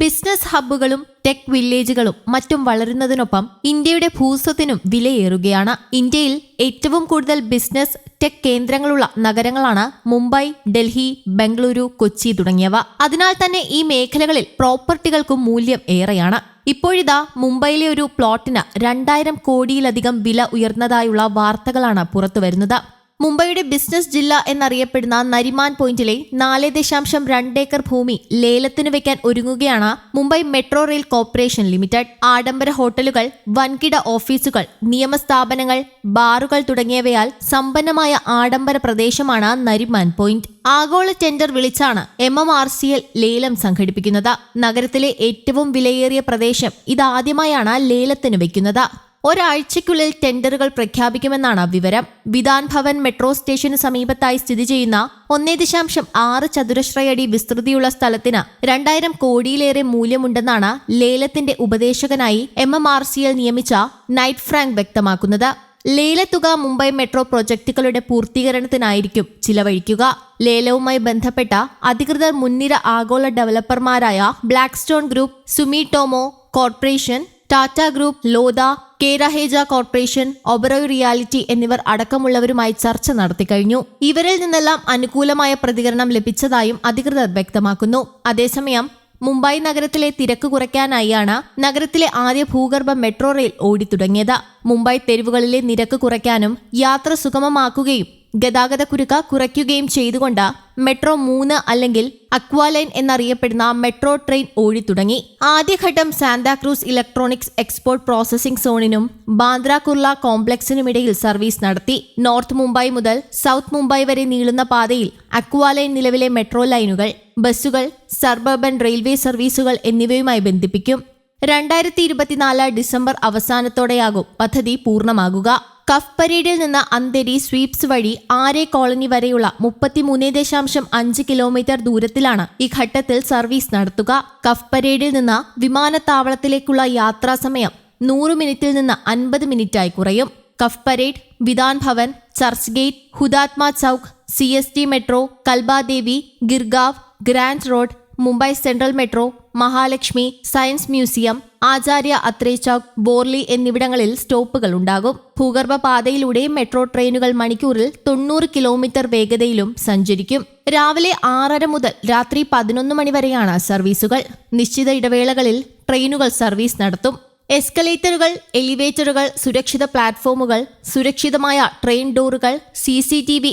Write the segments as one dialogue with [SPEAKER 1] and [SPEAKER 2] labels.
[SPEAKER 1] Business ഹബ്ബുകളും tech വില്ലേജുകളും മറ്റും വളരുന്നതിനൊപ്പം ഇന്ത്യയുടെ ഭൂസ്വത്തിനും വിലയേറുകയാണ്. ഇന്ത്യയിൽ ഏറ്റവും കൂടുതൽ ബിസിനസ് ടെക് കേന്ദ്രങ്ങളുള്ള നഗരങ്ങളാണ് മുംബൈ ഡൽഹി ബംഗളൂരു കൊച്ചി തുടങ്ങിയവ. അതിനാൽ തന്നെ ഈ മേഖലകളിൽ പ്രോപ്പർട്ടികൾക്കും മൂല്യം ഏറെയാണ്. ഇപ്പോഴിതാ മുംബൈയിലെ ഒരു പ്ലോട്ടിന് രണ്ടായിരം കോടിയിലധികം വില ഉയർന്നതായുള്ള വാർത്തകളാണ് പുറത്തുവരുന്നത്. മുംബൈയുടെ ബിസിനസ് ജില്ല എന്നറിയപ്പെടുന്ന നരിമാൻ പോയിന്റിലെ നാല് ദശാംശം രണ്ട് ഏക്കർ ഭൂമി ലേലത്തിന് വെക്കാൻ ഒരുങ്ങുകയാണ് Mumbai metro rail corporation limited. ആഡംബര ഹോട്ടലുകൾ വൻകിട ഓഫീസുകൾ നിയമസ്ഥാപനങ്ങൾ ബാറുകൾ തുടങ്ങിയവയാൽ സമ്പന്നമായ ആഡംബര പ്രദേശമാണ് നരിമാൻ പോയിന്റ്. ആഗോള ടെൻഡർ വിളിച്ചാണ് M M R C L ലേലം സംഘടിപ്പിക്കുന്നത്. നഗരത്തിലെ ഏറ്റവും വിലയേറിയ പ്രദേശം ഇതാദ്യമായാണ് ലേലത്തിന് വെക്കുന്നത്. ഒരാഴ്ചയ്ക്കുള്ളിൽ ടെൻഡറുകൾ പ്രഖ്യാപിക്കുമെന്നാണ് വിവരം. വിധാൻ ഭവൻ മെട്രോ സ്റ്റേഷന് സമീപത്തായി സ്ഥിതി ചെയ്യുന്ന ഒന്നേ ദശാംശം ആറ് ചതുരശ്രയടി വിസ്തൃതിയുള്ള സ്ഥലത്തിന് രണ്ടായിരം കോടിയിലേറെ മൂല്യമുണ്ടെന്നാണ് ലേലത്തിന്റെ ഉപദേശകനായി എം എം ആർ സിയിൽ നിയമിച്ച നൈറ്റ് ഫ്രാങ്ക് വ്യക്തമാക്കുന്നത്. ലേലത്തുക മുംബൈ മെട്രോ പ്രൊജക്ടുകളുടെ പൂർത്തീകരണത്തിനായിരിക്കും ചിലവഴിക്കുക. ലേലവുമായി ബന്ധപ്പെട്ട അധികൃതർ മുൻനിര ആഗോള ഡെവലപ്പർമാരായ Blackstone group Sumitomo corporation Tata group Lodha K Raheja corporation Oberoi realty എന്നിവർ അടക്കമുള്ളവരുമായി ചർച്ച നടത്തിക്കഴിഞ്ഞു ഇവരിൽ നിന്നെല്ലാം അനുകൂലമായ പ്രതികരണം ലഭിച്ചതായും അധികൃതർ വ്യക്തമാക്കുന്നു. അതേസമയം മുംബൈ നഗരത്തിലെ തിരക്ക് കുറയ്ക്കാനായാണ് നഗരത്തിലെ ആദ്യ ഭൂഗർഭ മെട്രോ റെയിൽ ഓടിത്തുടങ്ങിയത്. മുംബൈ തെരുവുകളിലെ നിരക്ക് കുറയ്ക്കാനും യാത്ര സുഗമമാക്കുകയും ഗതാഗതക്കുരുക്ക് കുറയ്ക്കുകയും ചെയ്തുകൊണ്ട് മെട്രോ മൂന്ന് അല്ലെങ്കിൽ അക്വാലൈൻ എന്നറിയപ്പെടുന്ന മെട്രോ ട്രെയിൻ ഓടിത്തുടങ്ങി. ആദ്യഘട്ടം സാന്താക്രൂസ് ഇലക്ട്രോണിക്സ് എക്സ്പോർട്ട് പ്രോസസിംഗ് സോണിനും ബാന്ദ്ര കുർള കോംപ്ലക്സിനുമിടയിൽ സർവീസ് നടത്തി. നോർത്ത് മുംബൈ മുതൽ സൗത്ത് മുംബൈ വരെ നീളുന്ന പാതയിൽ അക്വാലൈൻ നിലവിലെ മെട്രോ ലൈനുകൾ ബസ്സുകൾ സർബർബൻ റെയിൽവേ സർവീസുകൾ എന്നിവയുമായി ബന്ധിപ്പിക്കും. രണ്ടായിരത്തി ഇരുപത്തിനാല് ഡിസംബർ അവസാനത്തോടെയാകും പദ്ധതി പൂർണമാകുക. കഫ് പരേഡിൽ നിന്ന് അന്തരി സ്വീപ്സ് വഴി ആരെ കോളനി വരെയുള്ള മുപ്പത്തിമൂന്ന് ദശാംശം അഞ്ച് കിലോമീറ്റർ ദൂരത്തിലാണ് ഈ ഘട്ടത്തിൽ സർവീസ് നടത്തുക. കഫ് പരേഡിൽ നിന്ന് വിമാനത്താവളത്തിലേക്കുള്ള യാത്രാ സമയം നൂറ് മിനിറ്റിൽ നിന്ന് അൻപത് മിനിറ്റായി കുറയും. Cuff parade Vidhan Bhavan church gate Hutatma Chowk C S T metro Kalbadevi Girgaon Grant road Mumbai central metro Mahalaxmi science museum Acharya Atre Chowk Worli എന്നിവിടങ്ങളിൽ സ്റ്റോപ്പുകൾ ഉണ്ടാകും. ഭൂഗർഭ പാതയിലൂടെ മെട്രോ ട്രെയിനുകൾ മണിക്കൂറിൽ തൊണ്ണൂറ് കിലോമീറ്റർ വേഗതയിലും സഞ്ചരിക്കും. രാവിലെ ആറര മുതൽ രാത്രി പതിനൊന്ന് മണി വരെയാണ് സർവീസുകൾ. നിശ്ചിത ഇടവേളകളിൽ ട്രെയിനുകൾ സർവീസ് നടത്തും. എസ്കലേറ്ററുകൾ എലിവേറ്ററുകൾ സുരക്ഷിത പ്ലാറ്റ്ഫോമുകൾ സുരക്ഷിതമായ ട്രെയിൻ ഡോറുകൾ സി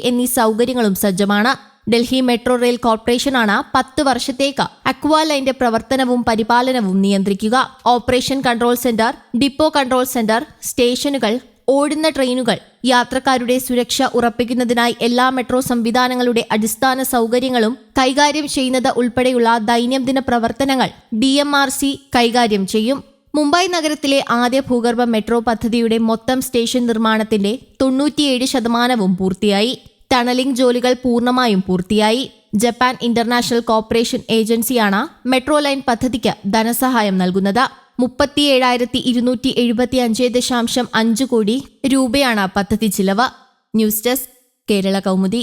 [SPEAKER 1] എന്നീ സൗകര്യങ്ങളും സജ്ജമാണ്. ഡൽഹി മെട്രോ റെയിൽ കോർപ്പറേഷനാണ് പത്ത് വർഷത്തേക്ക് അക്വാ ലൈന്റെ പ്രവർത്തനവും പരിപാലനവും നിയന്ത്രിക്കുക. Operation control centre depot control centre സ്റ്റേഷനുകൾ ഓടുന്ന ട്രെയിനുകൾ യാത്രക്കാരുടെ സുരക്ഷ ഉറപ്പിക്കുന്നതിനായി എല്ലാ മെട്രോ സംവിധാനങ്ങളുടെ അടിസ്ഥാന സൗകര്യങ്ങളും കൈകാര്യം ചെയ്യുന്നത് ഉൾപ്പെടെയുള്ള ദൈനംദിന പ്രവർത്തനങ്ങൾ ഡി കൈകാര്യം ചെയ്യും. മുംബൈ നഗരത്തിലെ ആദ്യ ഭൂഗർഭ മെട്രോ പദ്ധതിയുടെ മൊത്തം സ്റ്റേഷൻ നിർമ്മാണത്തിന്റെ തൊണ്ണൂറ്റിയേഴ് ശതമാനവും പൂർത്തിയായി. ടണലിംഗ് ജോലികൾ പൂർണമായും പൂർത്തിയായി. ജപ്പാൻ ഇന്റർനാഷണൽ കോർപ്പറേഷൻ ഏജൻസിയാണ് മെട്രോ ലൈൻ പദ്ധതിക്ക് ധനസഹായം നൽകുന്നത്. മുപ്പത്തിയേഴായിരത്തി ഇരുന്നൂറ്റി എഴുപത്തി അഞ്ച് ദശാംശം അഞ്ച് കോടി രൂപയാണ് പദ്ധതി ചിലവ്. News desk Kerala Kaumudi.